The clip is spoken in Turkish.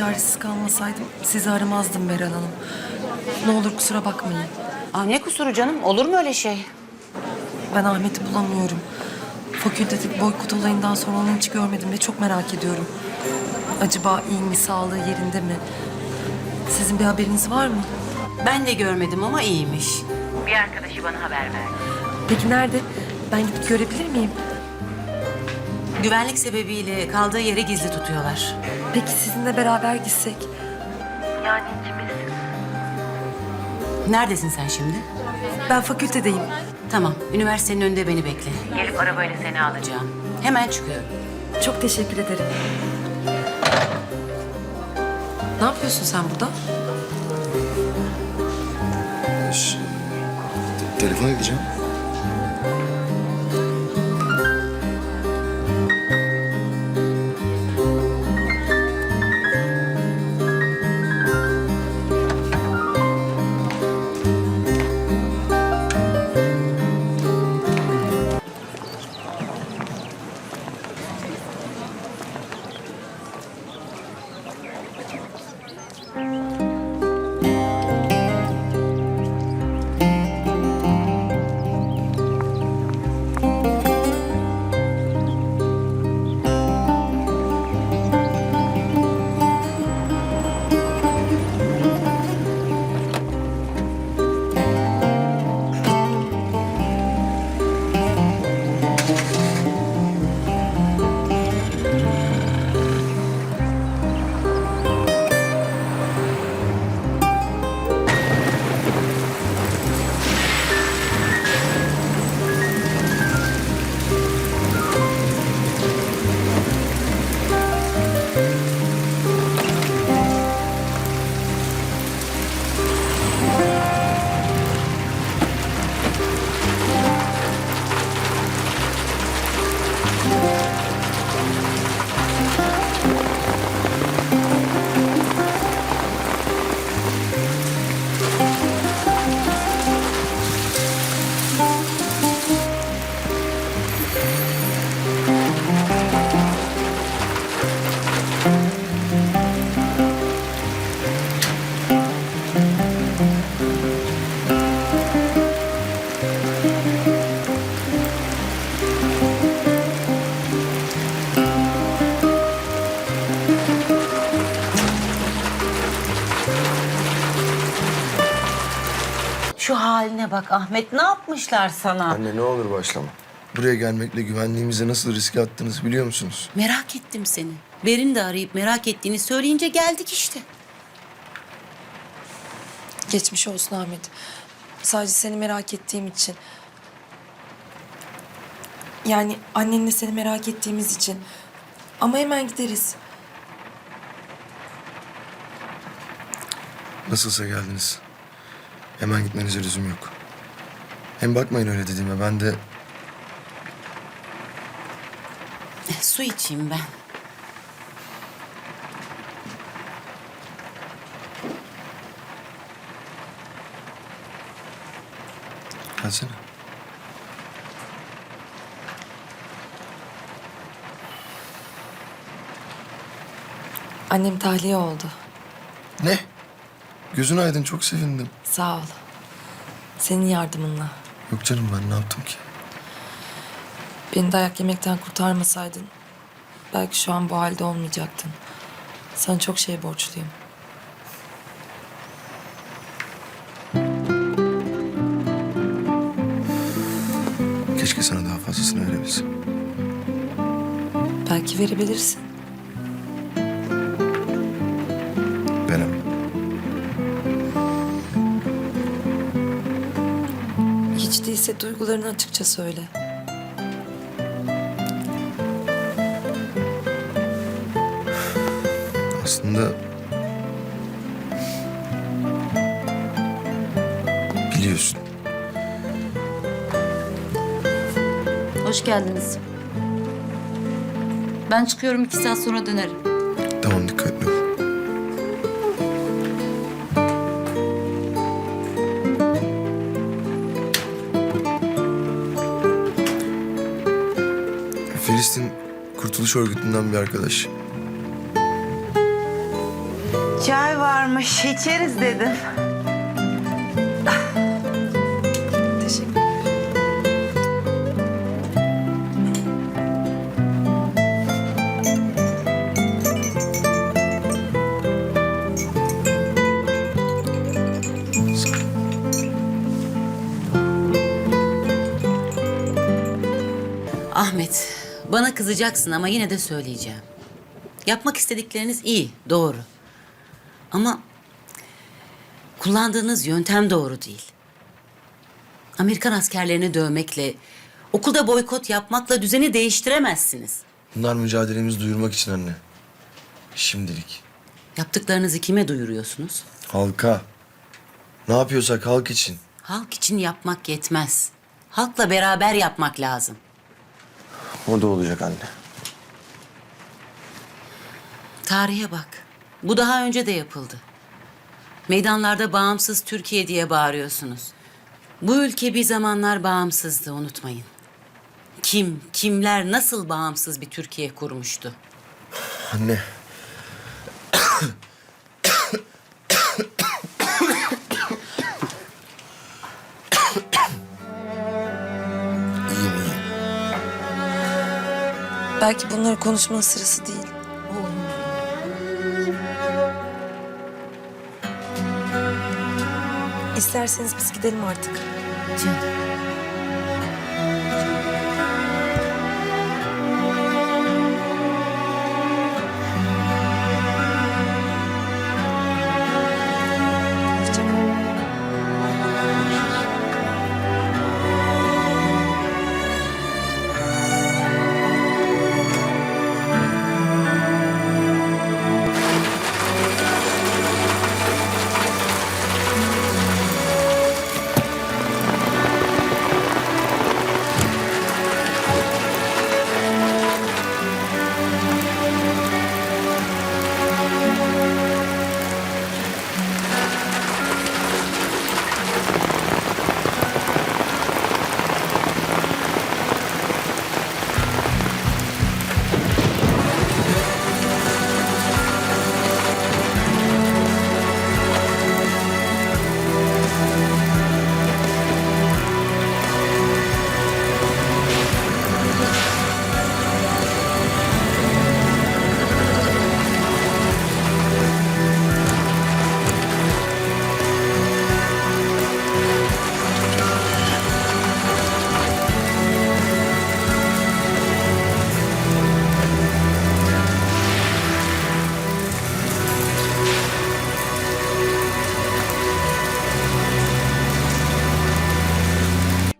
çaresiz kalmasaydım sizi aramazdım Meral Hanım. Ne olur kusura bakmayın. Aa, ne kusuru canım? Olur mu öyle şey? Ben Ahmet'i bulamıyorum. Fakültedeki boykot olayından sonra onu hiç görmedim ve çok merak ediyorum. Acaba iyi mi, sağlığı yerinde mi? Sizin bir haberiniz var mı? Ben de görmedim ama iyiymiş. Bir arkadaşı bana haber verdi. Peki nerede? Ben gidip görebilir miyim? Güvenlik sebebiyle kaldığı yeri gizli tutuyorlar. Peki sizinle beraber gitsek? Yani ikimiz. Neredesin sen şimdi? Ben fakültedeyim. Tamam, üniversitenin önünde beni bekle. Gelip arabayla seni alacağım. Hemen çıkıyorum. Çok teşekkür ederim. Ne yapıyorsun sen burada? Şş, te- telefon edeceğim. Haline bak Ahmet, ne yapmışlar sana? Anne ne olur başlama. Buraya gelmekle güvenliğimize nasıl riske attığınızı biliyor musunuz? Merak ettim seni. Berin de arayıp merak ettiğini söyleyince geldik işte. Geçmiş olsun Ahmet. Sadece seni merak ettiğim için. Yani annenle seni merak ettiğimiz için. Ama hemen gideriz. Nasılsa geldiniz. Hemen gitmenize lüzum yok. Hem bakmayın öyle dediğime ben de Eh, Su içeyim ben. gelsene. Annem tahliye oldu. Ne? Gözün aydın çok sevindim. Sağ ol. Senin yardımınla. Yok canım ben ne yaptım ki? Beni dayak yemekten kurtarmasaydın... ...belki şu an bu halde olmayacaktın. Sana çok şey borçluyum. Keşke sana daha fazlasını verebilsem. Belki verebilirsin. Değilse duygularını açıkça söyle. Aslında... Biliyorsun. Hoş geldiniz. Ben çıkıyorum iki saat sonra dönerim. Kurtuluş Örgütü'nden bir arkadaş. Çay varmış, içeriz dedim. Bana kızacaksın ama yine de söyleyeceğim. Yapmak istedikleriniz iyi, doğru. Ama kullandığınız yöntem doğru değil. Amerikan askerlerini dövmekle, okulda boykot yapmakla düzeni değiştiremezsiniz. Bunlar mücadelemizi duyurmak için anne. Şimdilik. Yaptıklarınızı kime duyuruyorsunuz? Halka. Ne yapıyorsak halk için. Halk için yapmak yetmez. Halkla beraber yapmak lazım. O da olacak anne. Tarihe bak. Bu daha önce de yapıldı. Meydanlarda bağımsız Türkiye diye bağırıyorsunuz. Bu ülke bir zamanlar bağımsızdı unutmayın. Kim, kimler nasıl bağımsız bir Türkiye kurmuştu? Anne. Belki bunları konuşmanın sırası değil. İsterseniz biz gidelim artık. Canım.